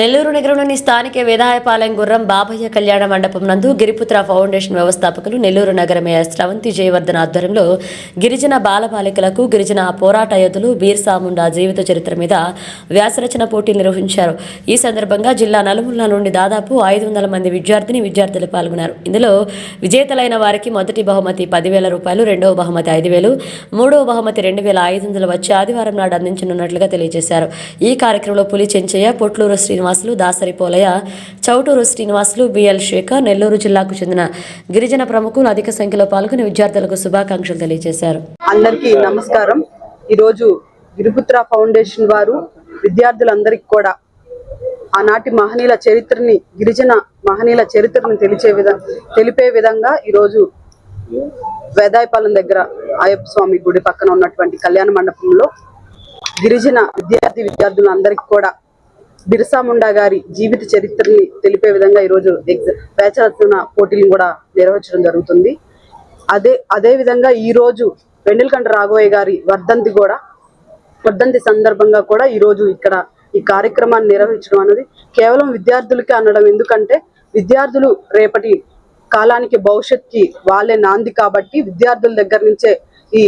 నెల్లూరు నగరంలోని స్థానిక వేదాయపాలెం గుర్రం బాబయ్య కళ్యాణ మండపం నందు గిరిపుత్ర ఫౌండేషన్ వ్యవస్థాపకులు నెల్లూరు నగర మేయర్ స్రవంతి జయవర్ధన్ ఆధ్వర్యంలో గిరిజన బాలబాలికలకు గిరిజన పోరాట యోధులు బీర్సాముండా జీవిత చరిత్ర మీద వ్యాసరచన పోటీలు నిర్వహించారు. ఈ సందర్భంగా జిల్లా నలుమూల నుండి దాదాపు ఐదు వందల మంది విద్యార్థిని విద్యార్థులు పాల్గొన్నారు. ఇందులో విజేతలైన వారికి మొదటి బహుమతి పదివేల రూపాయలు రెండవ బహుమతి ఐదు వేలు మూడవ బహుమతి రెండు వేల ఐదు వందలు వచ్చి ఆదివారం నాడు అందించనున్నట్లుగా తెలియజేశారు. ఈ కార్యక్రమంలో పులి చెంచయ్య పొట్లూరు శ్రీనివాసులు దాసరి పోలయ్య చౌటూరు శ్రీనివాసులు బిఎల్ శేఖర్ నెల్లూరు జిల్లాకు చెందిన గిరిజన ప్రముఖులు అధిక సంఖ్యలో పాల్గొని విద్యార్థులకు శుభాకాంక్షలు తెలియజేశారు. అందరికీ నమస్కారం. ఈరోజు గిరిపుత్ర ఫౌండేషన్ వారు విద్యార్థులందరికీ కూడా ఆనాటి మహనీయుల చరిత్రని గిరిజన మహనీయుల చరిత్రని తెలిచే విధ తెలిపే విధంగా ఈరోజు వేదాయపాలెం దగ్గర అయ్యప్ప స్వామి గుడి పక్కన ఉన్నటువంటి కళ్యాణ మండపంలో గిరిజన విద్యార్థి విద్యార్థులందరికీ కూడా బిర్సా ముండా గారి జీవిత చరిత్రని తెలిపే విధంగా ఈరోజు ఎగ్జా వేచరత్న పోటీలను కూడా నిర్వహించడం జరుగుతుంది. అదే అదే విధంగా ఈ రోజు రాఘవయ్య గారి వర్ధంతి కూడా వర్ధంతి సందర్భంగా కూడా ఈ రోజు ఇక్కడ ఈ కార్యక్రమాన్ని నిర్వహించడం అనేది కేవలం విద్యార్థులకే అనడం ఎందుకంటే విద్యార్థులు రేపటి కాలానికి భవిష్యత్తుకి వాళ్ళే నాంది కాబట్టి విద్యార్థుల దగ్గర నుంచే ఈ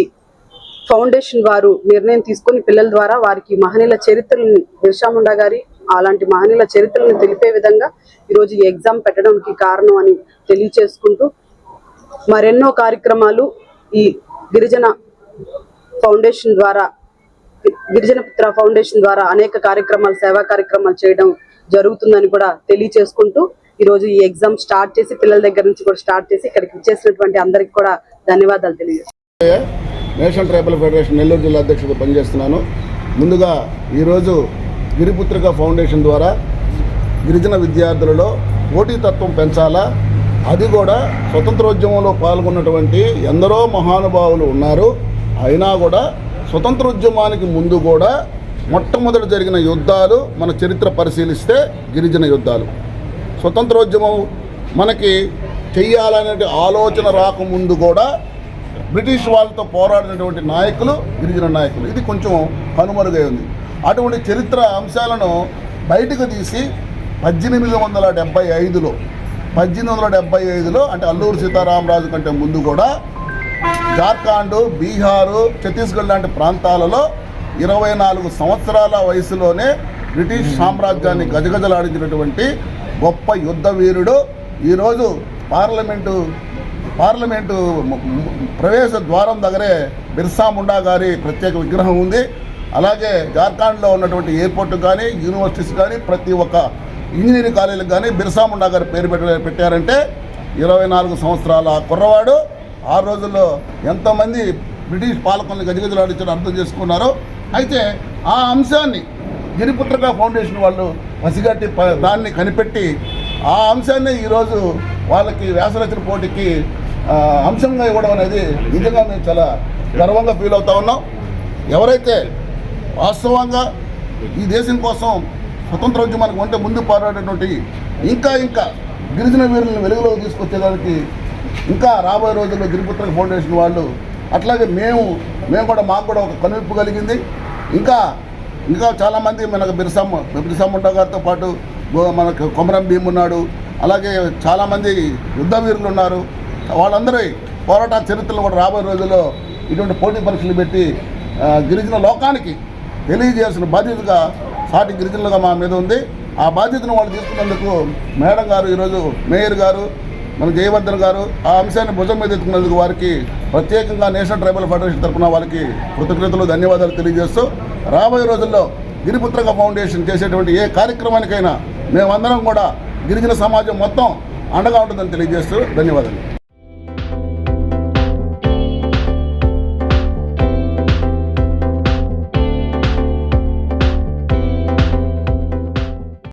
ఫౌండేషన్ వారు నిర్ణయం తీసుకొని పిల్లల ద్వారా వారికి మహనీయుల చరిత్రని బిర్సాముండా గారి అలాంటి మహనీయుల చరిత్రను తెలిపే విధంగా ఈరోజు ఈ ఎగ్జామ్ పెట్టడానికి కారణం అని తెలియచేసుకుంటూ మరెన్నో కార్యక్రమాలు ఈ గిరిజన ఫౌండేషన్ ద్వారా గిరిజన పుత్ర ఫౌండేషన్ ద్వారా అనేక కార్యక్రమాలు సేవా కార్యక్రమాలు చేయడం జరుగుతుందని కూడా తెలియచేసుకుంటూ ఈరోజు ఈ ఎగ్జామ్ స్టార్ట్ చేసి పిల్లల దగ్గర నుంచి కూడా స్టార్ట్ చేసి ఇక్కడికి ఇచ్చేసినటువంటి అందరికి కూడా ధన్యవాదాలు తెలియజేస్తాను నేషనల్ ట్రైబల్ ఫెడరేషన్ నెల్లూరు జిల్లా అధ్యక్షుడు పనిచేస్తున్నాను. ముందుగా ఈరోజు గిరిపుత్రిక ఫౌండేషన్ ద్వారా గిరిజన విద్యార్థులలో పోటీతత్వం పెంచాలా? అది కూడా స్వతంత్రోద్యమంలో పాల్గొన్నటువంటి ఎందరో మహానుభావులు ఉన్నారు. అయినా కూడా స్వతంత్రోద్యమానికి ముందు కూడా మొట్టమొదటి జరిగిన యుద్ధాలు మన చరిత్ర పరిశీలిస్తే గిరిజన యుద్ధాలు. స్వతంత్రోద్యమం మనకి చెయ్యాలనే ఆలోచన రాకముందు కూడా బ్రిటిష్ వాళ్ళతో పోరాడినటువంటి నాయకులు గిరిజన నాయకులు. ఇది కొంచెం కనుమరుగై ఉంది. అటువంటి చరిత్ర అంశాలను బయటకు తీసి పద్దెనిమిది వందల డెబ్బై ఐదులో పద్దెనిమిది వందల డెబ్బై ఐదులో అంటే అల్లూరు సీతారామరాజు కంటే ముందు కూడా జార్ఖండ్ బీహారు ఛత్తీస్గఢ్ లాంటి ప్రాంతాలలో ఇరవై నాలుగు సంవత్సరాల వయసులోనే బ్రిటిష్ సామ్రాజ్యాన్ని గజగజలాడించినటువంటి గొప్ప యుద్ధ వీరుడు. ఈరోజు పార్లమెంటు పార్లమెంటు ప్రవేశ ద్వారం దగ్గరే బిర్సా ముండా గారి ప్రత్యేక విగ్రహం ఉంది. అలాగే జార్ఖండ్లో ఉన్నటువంటి ఎయిర్పోర్ట్ కానీ యూనివర్సిటీస్ కానీ ప్రతి ఒక్క ఇంజనీరింగ్ కాలేజీలకు కానీ బిర్సా ముండా పేరు పెట్టారంటే ఇరవై నాలుగు సంవత్సరాల కుర్రవాడు ఆ రోజుల్లో ఎంతమంది బ్రిటిష్ పాలకులను గజగజలాడించడం అర్థం చేసుకున్నారో. అయితే ఆ అంశాన్ని గిరిపుత్రిక ఫౌండేషన్ వాళ్ళు పసిగట్టి ప- దాన్ని కనిపెట్టి ఆ అంశాన్ని ఈరోజు వాళ్ళకి వ్యాసరచన పోటీకి అంశంగా ఇవ్వడం అనేది నిజంగా మేము చాలా గర్వంగా ఫీల్ అవుతా ఉన్నాం. ఎవరైతే వాస్తవంగా ఈ దేశం కోసం స్వతంత్రోద్యమానికి వంటే ముందు పోరాడేటువంటి ఇంకా ఇంకా గిరిజన వీరులను వెలుగులోకి తీసుకొచ్చేదానికి ఇంకా రాబోయే రోజుల్లో గిరిపుత్ర ఫౌండేషన్ వాళ్ళు అట్లాగే మేము మేము కూడా మాకు కూడా ఒక కనువిప్పు కలిగింది. ఇంకా ఇంకా చాలామంది మనకు బిర్సమ్మ బిర్సమ్ముండ గారితో పాటు మనకు కొమరం భీమ్ ఉన్నాడు. అలాగే చాలామంది యుద్ధ వీరులు ఉన్నారు. వాళ్ళందరూ పోరాట చరిత్రలు కూడా రాబోయే రోజుల్లో ఇటువంటి పోటీ పరీక్షలు పెట్టి గిరిజన లోకానికి తెలియజేయాల్సిన బాధ్యతగా సాటి గిరిజనులుగా మా మీద ఉంది. ఆ బాధ్యతను వాళ్ళు తీసుకున్నందుకు మేడం గారు ఈరోజు మేయర్ గారు మన జయవర్ధన్ గారు ఆ అంశాన్ని భుజం మీద ఎత్తుకున్నందుకు వారికి ప్రత్యేకంగా నేషనల్ ట్రైబల్ ఫెడరేషన్ తరఫున వాళ్ళకి కృతజ్ఞతలు ధన్యవాదాలు తెలియజేస్తూ రాబోయే రోజుల్లో గిరిపుత్రక ఫౌండేషన్ చేసేటువంటి ఏ కార్యక్రమానికైనా మేమందరం కూడా గిరిజన సమాజం మొత్తం అండగా ఉంటుందని తెలియజేస్తూ ధన్యవాదాలు.